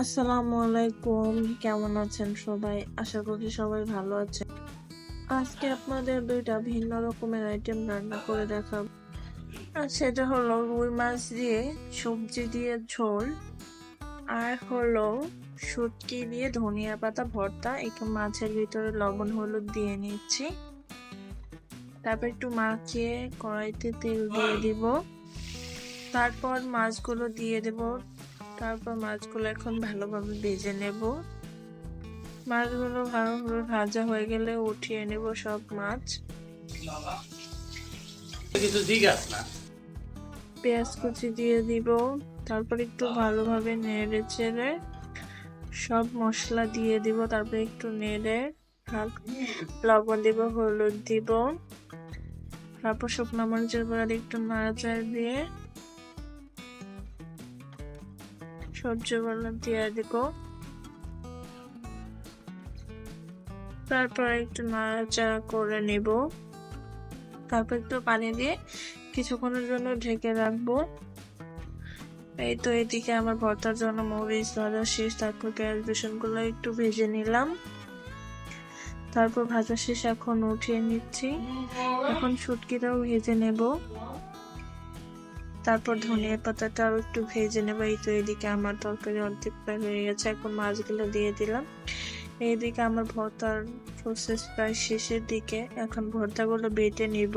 আসসালামু আলাইকুম কেমন আছেন সবাই? আশা করি সবাই ভালো আছেন। আজকে আপনাদের দুইটা ভিন্ন রকমের আইটেম রান্না করে দেখাবো। সেটা হলো রুই মাছ দিয়ে সবজি দিয়ে ঝোল, আর হলো শুটকি দিয়ে ধনিয়া পাতা ভর্তা, একটু মাছের ভিতরে লবণ হলুদ দিয়ে নিচ্ছি। তারপর একটু মাখিয়ে কড়াইতে তেল দিয়ে দিব। তারপর মাছগুলো দিয়ে দেব তারপর মাছগুলো এখন ভালোভাবে ভেজে নেব। মাছগুলো ভালোভাবে ভাজা হয়ে গেলে উঠিয়ে নেব সব মাছ। পেঁয়াজ কুচি দিয়ে দিব তারপর একটু ভালোভাবে নেড়ে চেড়ে সব মশলা দিয়ে দিব তারপর একটু নেড়ে লবণ দিব হলুদ দিব। তারপর শুকনো মরিচের গুঁড়া একটু নাড়াচাড়া দিয়ে সবজিগুলো দিয়ে দিব তারপর একটু নাড়াচাড়া করে নেব। তারপর একটু পানি দিয়ে কিছুক্ষণের জন্য ঢেকে রাখব। এই তো এদিকে আমার ভর্তার জন্য মরিচ ভাজা শেষ, তারপর পেঁয়াজ বেসনগুলো একটু ভেজে নিলাম। তারপর ভাজা শেষ এখন উঠিয়ে নিচ্ছি। এখন শুটকিটাও ভেজে নেব। তারপর ধনিয়া পাতাটা পাতাটাও একটু ভেজে নেব। এই তো এদিকে আমার তরকারি অর্ধেক প্রায় হয়ে গেছে, এখন মাছগুলো দিয়ে দিলাম। এইদিকে আমার ভর্তার প্রসেস প্রায় শেষের দিকে, এখন ভর্তাগুলো বেটে নিব।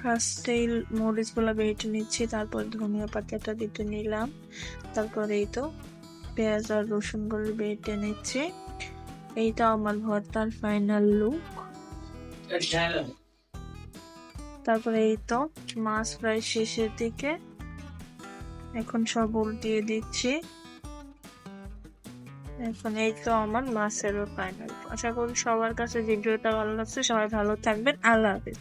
ফার্স্টেই মরিচগুলো বেটে নিচ্ছি, তারপর ধনিয়া পাতাটা দিতে নিলাম। তারপর এই তো পেঁয়াজ আর রসুনগুলো বেটে নিচ্ছি। এইটা আমার ভর্তার ফাইনাল লুক তারপরে এই তো মাছ প্রায় শেষের দিকে। এখন সব উল্টিয়ে দিচ্ছি। এখন এই তো আমার মাছেরও ফাইনাল আশা করি সবার কাছে ভিডিওটা ভালো লাগছে। সবাই ভালো থাকবেন। আল্লাহ হাফিজ।